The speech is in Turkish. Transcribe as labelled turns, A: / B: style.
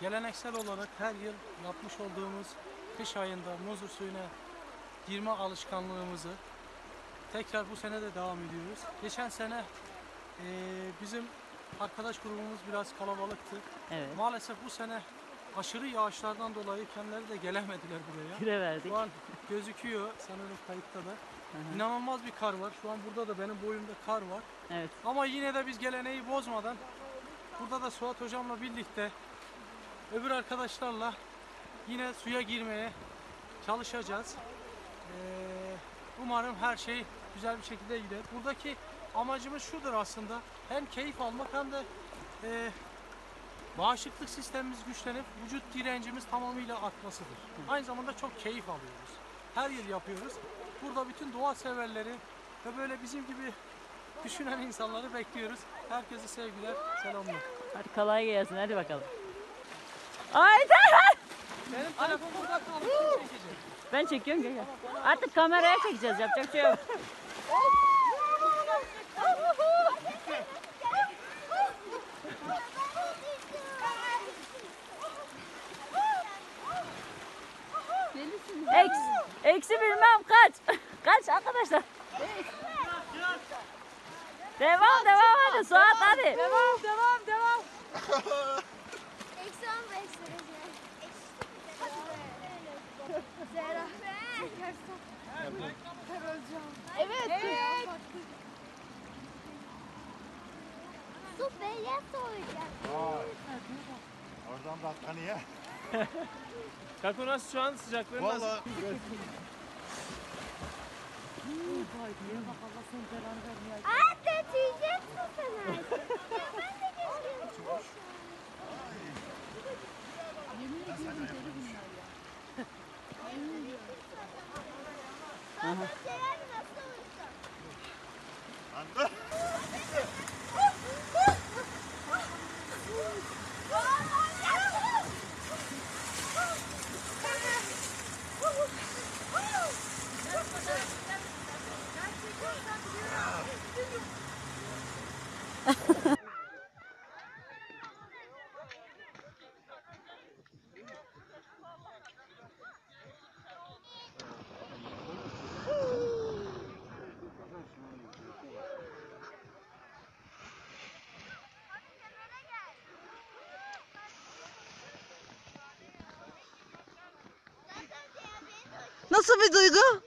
A: Geleneksel olarak her yıl yapmış olduğumuz kış ayında muzur suyuna girme alışkanlığımızı tekrar bu sene de devam ediyoruz. Geçen sene eee, bizim arkadaş grubumuz biraz kalabalıktı.
B: Evet.
A: Maalesef bu sene aşırı yağışlardan dolayı kendileri de gelemediler buraya.
B: Verdik.
A: Şu an gözüküyor sanırım kayıtta da.
B: Hı hı.
A: İnanılmaz bir kar var. Şu an burada da benim boyumda kar var.
B: Evet.
A: Ama yine de biz geleneği bozmadan burada da Suat hocamla birlikte öbür arkadaşlarla yine suya girmeye çalışacağız. Ee, umarım her şey güzel bir şekilde gider. Buradaki amacımız şudur aslında. Hem keyif almak hem de e, bağışıklık sistemimiz güçlenip vücut direncimiz tamamıyla artmasıdır. Aynı zamanda çok keyif alıyoruz. Her yıl yapıyoruz. Burada bütün doğa severleri ve böyle bizim gibi düşünen insanları bekliyoruz. Herkese sevgiler, selamlar.
B: Hadi kolay gelsin hadi bakalım. Haydi.
A: Benim telefon burada kaldı.
B: Ben çekiyorum gel gel. Artık kameraya çekeceğiz yapacak şey yok. Eksi, eksi bilmem kaç. Kaç arkadaşlar. Devam devam hadi Suat hadi. Devam devam devam.
C: Eksi on beş derece. Zehra. Evet. Evet. Su beyaz olacak.
D: Oradan battaniye.
E: Kako nasıl şu an sıcaklığı nasıl?
D: Valla
C: Anne tüyeceksin sen artık. Ya ben de 아하. 안 돼. Ha
D: ha ha.
F: Nasıl bir duygu?